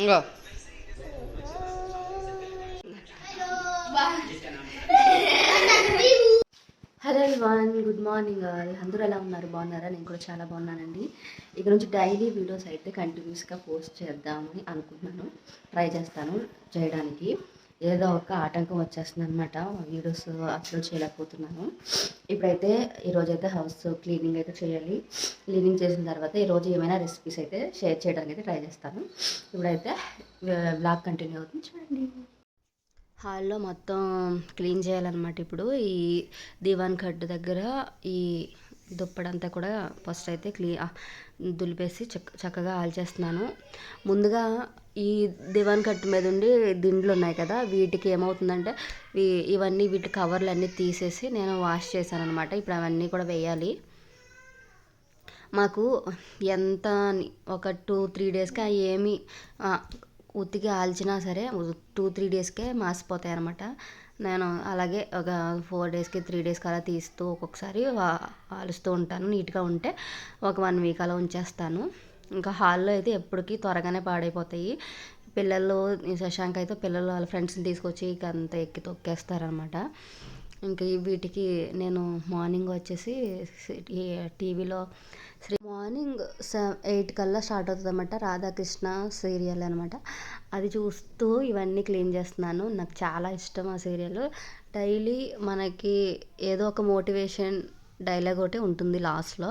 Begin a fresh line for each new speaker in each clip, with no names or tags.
ఇంకో. Hello one good morning all అందరూ ఎలా ఉన్నారు? బాగున్నారా? నేను కూడా చాలా బాగున్నానండి. ఇక నుంచి డైలీ వీడియోస్ అయితే కంటిన్యూస్గా పోస్ట్ చేద్దామని అనుకుంటున్నాను. ట్రై చేస్తాను చేయడానికి. ఏదో ఒక ఆటంకం వచ్చేస్తుంది అనమాట వీడియోస్ అప్లోడ్ చేయలేకపోతున్నాను. ఇప్పుడైతే ఈరోజు అయితే హౌస్ క్లీనింగ్ అయితే చేయాలి. క్లీనింగ్ చేసిన తర్వాత ఈరోజు ఏమైనా రెసిపీస్ అయితే షేర్ చేయడానికి అయితే ట్రై చేస్తాను. ఇప్పుడైతే బ్లాగ్ కంటిన్యూ అవుతుంది. చూడండి. హాల్లో మొత్తం క్లీన్ చేయాలన్నమాట ఇప్పుడు. ఈ దివాన్ కట్టు దగ్గర ఈ దుప్పడంతా కూడా ఫస్ట్ అయితే క్లీ దులిపేసి చక్క చక్కగా ఆల్చేస్తున్నాను. ముందుగా ఈ దివాన్ కట్టు మీద ఉండి దిండ్లు ఉన్నాయి కదా వీటికి ఏమవుతుందంటే ఇవన్నీ వీటి కవర్లు అన్నీ తీసేసి నేను వాష్ చేశాను అనమాట ఇప్పుడు అవన్నీ కూడా వేయాలి. మాకు ఎంత ఒక టూ త్రీ డేస్కి ఏమి ఉతికి ఆల్చినా సరే టూ త్రీ డేస్కే మాసిపోతాయి అనమాట నేను అలాగే ఒక ఫోర్ డేస్కి త్రీ డేస్కి అలా తీస్తూ ఒక్కొక్కసారి ఆలుస్తూ ఉంటాను. నీట్గా ఉంటే ఒక వన్ వీక్ అలా ఉంచేస్తాను. ఇంకా హాల్లో అయితే ఎప్పటికీ త్వరగానే పాడైపోతాయి. పిల్లలు శశాంక్ అయితే పిల్లలు వాళ్ళ ఫ్రెండ్స్ని తీసుకొచ్చి ఇక అంత ఎక్కి తొక్కేస్తారనమాట ఇంకా వీటికి నేను మార్నింగ్ వచ్చేసి టీవీలో శ్రీ మార్నింగ్ ఎయిట్ కల్లా స్టార్ట్ అవుతుంది అనమాట రాధాకృష్ణ సీరియల్ అనమాట అది చూస్తూ ఇవన్నీ క్లీన్ చేస్తున్నాను. నాకు చాలా ఇష్టం ఆ సీరియల్. డైలీ మనకి ఏదో ఒక మోటివేషన్ డైలాగ్ ఒకటి ఉంటుంది లాస్ట్లో.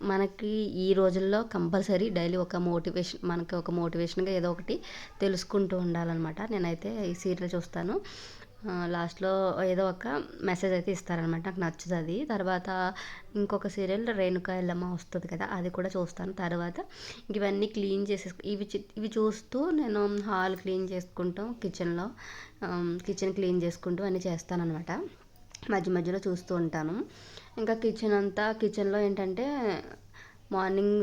మనకి ఈ రోజుల్లో కంపల్సరీ డైలీ ఒక మోటివేషన్ మనకి ఒక మోటివేషన్గా ఏదో ఒకటి తెలుసుకుంటూ ఉండాలన్నమాట. నేనైతే ఈ సీరియల్ చూస్తాను. లాస్ట్లో ఏదో ఒక మెసేజ్ అయితే ఇస్తారనమాట నాకు నచ్చుతుంది అది. తర్వాత ఇంకొక సీరియల్ రేణుకా ఎల్లమ్మ వస్తుంది కదా అది కూడా చూస్తాను. తర్వాత ఇవన్నీ క్లీన్ చేసే ఇవి ఇవి చూస్తూ నేను హాల్ క్లీన్ చేసుకుంటూ కిచెన్లో కిచెన్ క్లీన్ చేసుకుంటూ అన్నీ చేస్తానన్నమాట. మధ్య మధ్యలో చూస్తూ ఉంటాను. ఇంకా కిచెన్ అంతా కిచెన్లో ఏంటంటే మార్నింగ్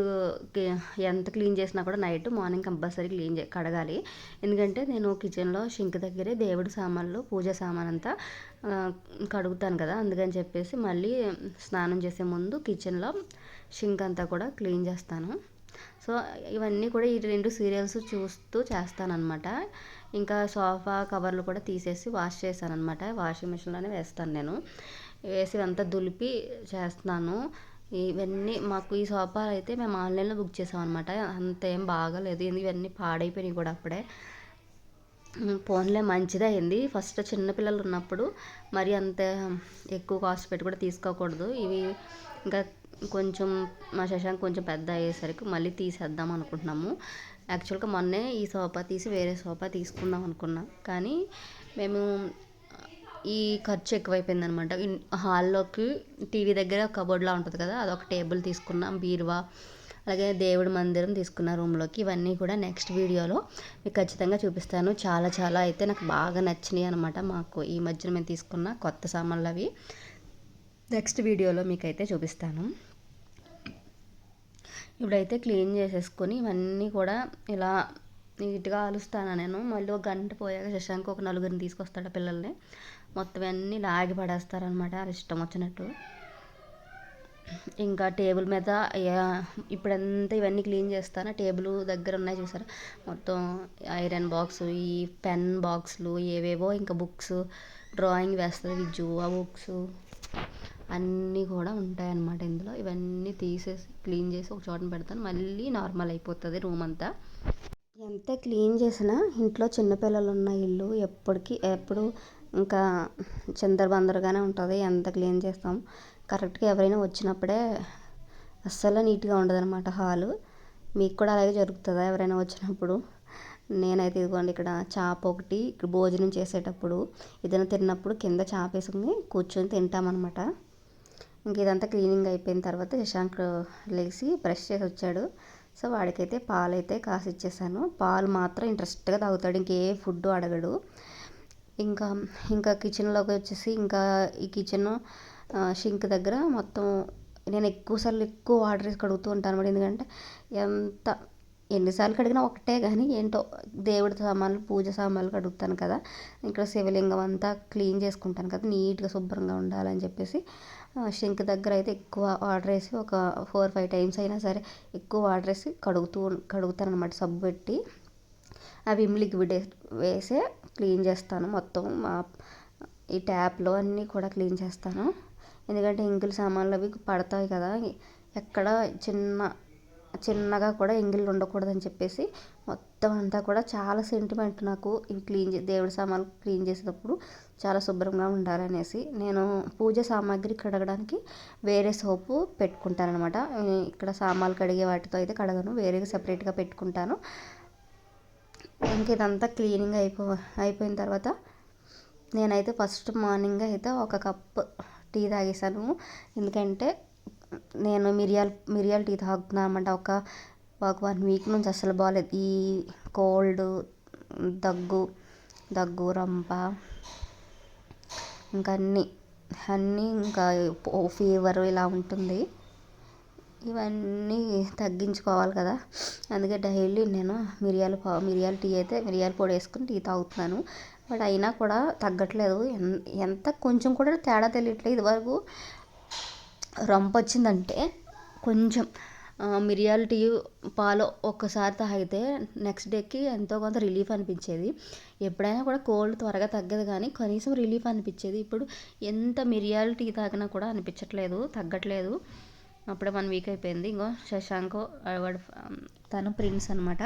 ఎంత క్లీన్ చేసినా కూడా నైట్ మార్నింగ్ కంపల్సరీ క్లీన్ చే కడగాలి. ఎందుకంటే నేను కిచెన్లో షింక్ దగ్గరే దేవుడి సామాన్లు పూజ సామాన్ అంతా కడుగుతాను కదా. అందుకని చెప్పేసి మళ్ళీ స్నానం చేసే ముందు కిచెన్లో షింక్ అంతా కూడా క్లీన్ చేస్తాను. సో ఇవన్నీ కూడా ఈ రెండు సీరియల్స్ చూస్తూ చేస్తానన్నమాట. ఇంకా సోఫా కవర్లు కూడా తీసేసి వాష్ చేశానన్నమాట. వాషింగ్ మిషన్లోనే వేస్తాను నేను. వేసి అంతా దులిపి చేస్తున్నాను. ఇవన్నీ మాకు ఈ సోఫా అయితే మేము ఆన్లైన్లో బుక్ చేసామన్నమాట. అంత ఏం బాగాలేదు ఇవన్నీ పాడైపోయినాయి కూడా అప్పుడే. ఫోన్లే మంచిదే అయింది. ఫస్ట్ చిన్నపిల్లలు ఉన్నప్పుడు మరి అంత ఎక్కువ కాస్ట్ పెట్టి కూడా తీసుకోకూడదు. ఇవి ఇంకా కొంచెం మా శశాంక్ కొంచెం పెద్ద అయ్యేసరికి మళ్ళీ తీసేద్దాం అనుకుంటున్నాము. యాక్చువల్గా మొన్నే ఈ సోఫా తీసి వేరే సోఫా తీసుకుందాం అనుకున్నాం. కానీ మేము ఈ ఖర్చు ఎక్కువైపోయింది అనమాట హాల్లోకి టీవీ దగ్గర కబోర్డ్లా ఉంటుంది కదా అదొక టేబుల్ తీసుకున్నాం బీరువా అలాగే దేవుడి మందిరం తీసుకున్న రూమ్లోకి. ఇవన్నీ కూడా నెక్స్ట్ వీడియోలో మీకు ఖచ్చితంగా చూపిస్తాను. చాలా చాలా అయితే నాకు బాగా నచ్చినాయి అనమాట మాకు. ఈ మధ్యన మేము తీసుకున్న కొత్త సామాన్లు అవి నెక్స్ట్ వీడియోలో మీకైతే చూపిస్తాను. ఇప్పుడైతే క్లీన్ చేసేసుకొని ఇవన్నీ కూడా ఇలా నీట్గా ఆలుస్తాను నేను. మళ్ళీ ఒక గంట పోయాక శశాంక్ ఒక నలుగురిని తీసుకొస్తాడు పిల్లల్ని. మొత్తం అన్నీ లాగి పడేస్తారనమాట అది ఇష్టం వచ్చినట్టు. ఇంకా టేబుల్ మీద ఇప్పుడంతా ఇవన్నీ క్లీన్ చేస్తాను. టేబుల్ దగ్గర ఉన్నాయి చూసారా? మొత్తం ఐరన్ బాక్స్ ఈ పెన్ బాక్స్లు ఏవేవో ఇంకా బుక్స్ డ్రాయింగ్ వేస్తుంది విజువ ఆ బుక్స్. అన్నీ కూడా ఉంటాయన్నమాట ఇందులో. ఇవన్నీ తీసేసి క్లీన్ చేసి ఒక చోటన పెడతాను. మళ్ళీ నార్మల్ అయిపోతుంది రూమ్ అంతా. ఎంత క్లీన్ చేసినా ఇంట్లో చిన్నపిల్లలు ఉన్న ఇల్లు ఎప్పటికీ ఎప్పుడు ఇంకా చిందరబందరగానే ఉంటుంది. ఎంత క్లీన్ చేస్తాం. కరెక్ట్గా ఎవరైనా వచ్చినప్పుడే అస్సలు నీట్గా ఉండదన్నమాట హాలు. మీకు కూడా అలాగే జరుగుతుందా ఎవరైనా వచ్చినప్పుడు? నేనైతే ఇదిగోండి ఇక్కడ చాప ఒకటి ఇక్కడ భోజనం చేసేటప్పుడు ఏదైనా తిన్నప్పుడు కింద చాప వేసుకుని కూర్చొని తింటామన్నమాట. ఇంక ఇదంతా క్లీనింగ్ అయిపోయిన తర్వాత శశాంక్ లేచి బ్రష్ చేసి వచ్చాడు. సో వాడికైతే పాలు అయితే కాసి ఇచ్చేసాను పాలు మాత్రం ఇంట్రెస్ట్గా తాగుతాడు ఇంకే ఫుడ్ అడగడు. ఇంకా ఇంకా కిచెన్లోకి వచ్చేసి ఇంకా ఈ కిచెన్ షింక్ దగ్గర మొత్తం నేను ఎక్కువసార్లు ఎక్కువ వాటర్ వేసి కడుగుతూ ఉంటాను అనమాట ఎందుకంటే ఎంత ఎన్నిసార్లు కడిగినా ఒకటే కానీ ఏంటో దేవుడి సామాన్లు పూజ సామాన్లు కడుగుతాను కదా. ఇక్కడ శివలింగం అంతా క్లీన్ చేసుకుంటాను కదా. నీట్గా శుభ్రంగా ఉండాలని చెప్పేసి షింక్ దగ్గర అయితే ఎక్కువ వాటర్ వేసి ఒక ఫోర్ ఫైవ్ టైమ్స్ అయినా సరే ఎక్కువ వాటర్ వేసి కడుగుతూ కడుగుతాను అనమాట సబ్బు పెట్టి ఆ విమ్ లిక్విడ్ వేసే క్లీన్ చేస్తాను మొత్తం. మా ఈ ట్యాప్లో అన్నీ కూడా క్లీన్ చేస్తాను. ఎందుకంటే ఇంకులు సామాన్లు అవి పడతాయి కదా. ఎక్కడ చిన్న చిన్నగా కూడా ఎంగిళ్ళు ఉండకూడదని చెప్పేసి మొత్తం అంతా కూడా చాలా సెంటిమెంట్ నాకు ఇవి క్లీన్ చే దేవుడి సామాన్లు క్లీన్ చేసేటప్పుడు చాలా శుభ్రంగా ఉండాలనేసి నేను పూజ సామాగ్రి కడగడానికి వేరే సోపు పెట్టుకుంటానమాట ఇక్కడ సామాన్లు కడిగే వాటితో అయితే కడగను వేరేగా సపరేట్గా పెట్టుకుంటాను. ఇంక ఇదంతా క్లీనింగ్ అయిపో అయిపోయిన తర్వాత నేనైతే ఫస్ట్ మార్నింగ్ అయితే ఒక కప్ టీ తాగేసాను ఎందుకంటే నేను మిరియాలు మిరియాల టీ తాగుతున్నాను అనమాట ఒక ఒక వన్ వీక్ నుంచి అసలు బాగాలేదు ఈ కోల్డ్ దగ్గు దగ్గు రంప ఇంకా అన్నీ అన్నీ ఇంకా ఫీవర్ ఇలా ఉంటుంది. ఇవన్నీ తగ్గించుకోవాలి కదా. అందుకే డైలీ నేను మిరియాల మిరియాల టీ అయితే మిరియాల పొడి వేసుకుని టీ తాగుతున్నాను. బట్ అయినా కూడా తగ్గట్లేదు. ఎంత కొంచెం కూడా తేడా తెలియట్లేదు. ఇదివరకు రంపు వచ్చిందంటే కొంచెం మిరియాల టీ పాలు ఒక్కసారి తాగితే నెక్స్ట్ డేకి ఎంతో కొంత రిలీఫ్ అనిపించేది. ఎప్పుడైనా కూడా కోల్డ్ త్వరగా తగ్గదు కానీ కనీసం రిలీఫ్ అనిపించేది. ఇప్పుడు ఎంత మిరియాల టీ తాగినా కూడా అనిపించట్లేదు తగ్గట్లేదు. అప్పుడే వన్ వీక్ అయిపోయింది. ఇంకో శశాంక్ వాడు తను ప్రిన్స్ అనమాట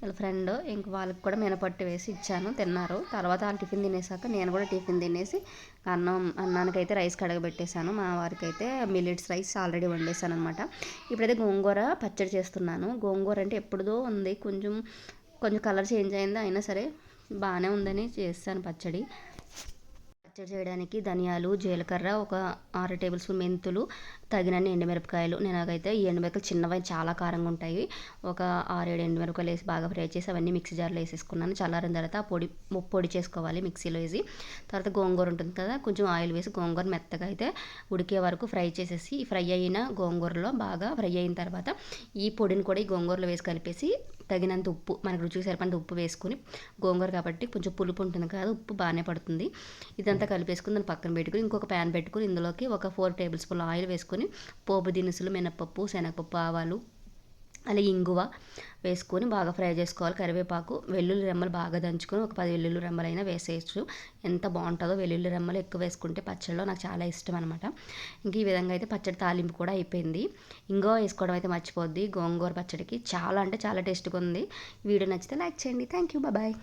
వాళ్ళ ఫ్రెండ్ ఇంక వాళ్ళకి కూడా మినపట్టు వేసి ఇచ్చాను తిన్నారు. తర్వాత వాళ్ళు టిఫిన్ తినేసాక నేను కూడా టిఫిన్ తినేసి అన్నం అన్నానికైతే రైస్ కడగబెట్టేశాను. మా వారికి అయితే మిల్లెట్స్ రైస్ ఆల్రెడీ వండేసాను అనమాట ఇప్పుడైతే గోంగూర పచ్చడి చేస్తున్నాను. గోంగూర అంటే ఎప్పుడుదో ఉంది. కొంచెం కొంచెం కలర్ చేంజ్ అయింది. అయినా సరే బాగానే ఉందని చేస్తాను పచ్చడి. పచ్చడి చేయడానికి ధనియాలు జీలకర్ర ఒక ఆరు టేబుల్ స్పూన్ మెంతులు తగినన్ని ఎండుమిరపకాయలు. నేను అయితే ఈ ఎండుమిరపకాయలు చిన్నవి చాలా కారంగా ఉంటాయి. ఒక ఆరేడు ఎండుమిరపకాయలు వేసి బాగా ఫ్రై చేసి అవన్నీ మిక్సీ జార్లో వేసేసుకున్నాను. చల్లారిన తర్వాత ఆ పొడి పొడి చేసుకోవాలి మిక్సీలో వేసి. తర్వాత గోంగూర ఉంటుంది కదా కొంచెం ఆయిల్ వేసి గోంగూర మెత్తగా అయితే ఉడికే వరకు ఫ్రై చేసేసి ఫ్రై అయిన గోంగూరలో బాగా ఫ్రై అయిన తర్వాత ఈ పొడిని కూడా ఈ గోంగూరలో వేసి కలిపేసి తగినంత ఉప్పు మనకు రుచికి సరిపడినంత ఉప్పు వేసుకొని గోంగూర కాబట్టి కొంచెం పులుపు ఉంటుంది కదా ఉప్పు బాగానే పడుతుంది. ఇదంతా కలిపేసుకుని దాన్ని పక్కన పెట్టుకుని ఇంకొక ప్యాన్ పెట్టుకుని ఇందులోకి ఒక ఫోర్ టేబుల్ స్పూన్ ఆయిల్ వేసుకొని పోపు దినుసులు మినపప్పు శనగపప్పు ఆవాలు అలాగే ఇంగువ వేసుకొని బాగా ఫ్రై చేసుకోవాలి. కరివేపాకు వెల్లుల్లి రెమ్మలు బాగా దంచుకొని ఒక పది వెల్లుల్లి రెమ్మలైనా వేసేయచ్చు. ఎంత బాగుంటుందో వెల్లుల్లి రెమ్మలు ఎక్కువ వేసుకుంటే పచ్చడిలో నాకు చాలా ఇష్టం అనమాట ఇంక ఈ విధంగా అయితే పచ్చడి తాలింపు కూడా అయిపోయింది. ఇంగువ వేసుకోవడం అయితే మర్చిపోద్ది. గోంగూర పచ్చడికి చాలా అంటే చాలా టేస్ట్గా ఉంది. వీడియో నచ్చితే లైక్ చేయండి. Thank you bye.